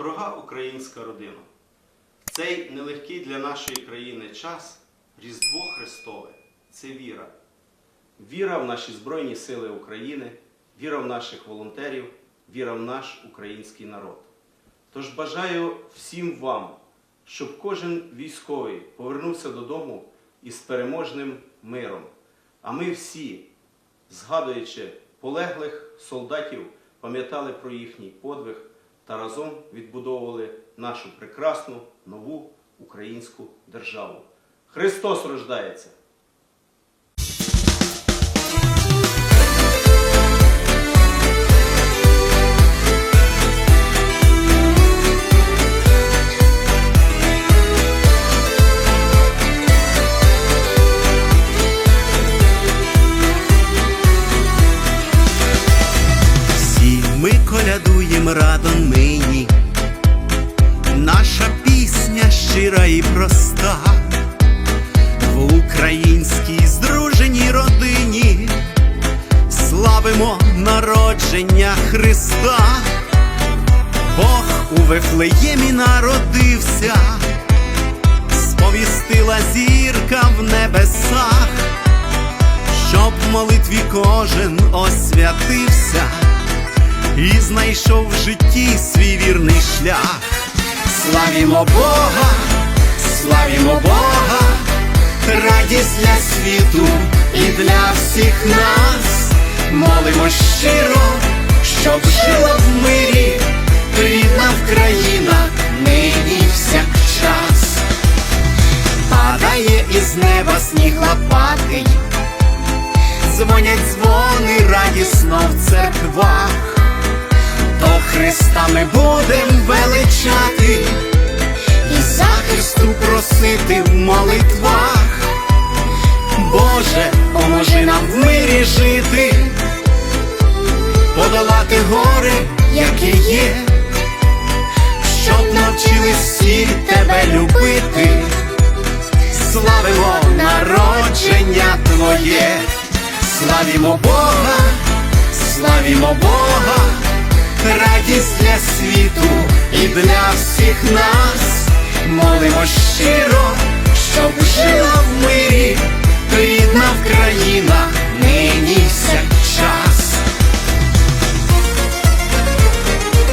Дорога українська родина, цей нелегкий для нашої країни час Різдво Христове це віра. Віра в наші Збройні Сили України, віра в наших волонтерів, віра в наш український народ. Тож бажаю всім вам, щоб кожен військовий повернувся додому із переможним миром. А ми всі, згадуючи полеглих солдатів, пам'ятали про їхній подвиг та разом відбудовували нашу прекрасну нову українську державу. Христос рождається! Ми колядуєм радом нині, наша пісня щира і проста, в українській здруженій родині славимо народження Христа, Бог у Вифлеємі народився, сповістила зірка в небесах щоб в молитві кожен освятився і знайшов в житті свій вірний шлях. Славімо Бога, славімо Бога, радість для світу і для всіх нас. Молимо щиро, щоб жила в мирі, рідна Вкраїна, нині всякчас. Падає із неба сніг лопатий, дзвонять Христа ми будем величати і захисту просити в молитвах. Боже, поможи нам в мирі жити, подолати гори, які є, щоб навчили всі тебе любити. Славимо народження Твоє, славімо Бога, славімо Бога, радість для світу і для всіх нас молимо щиро.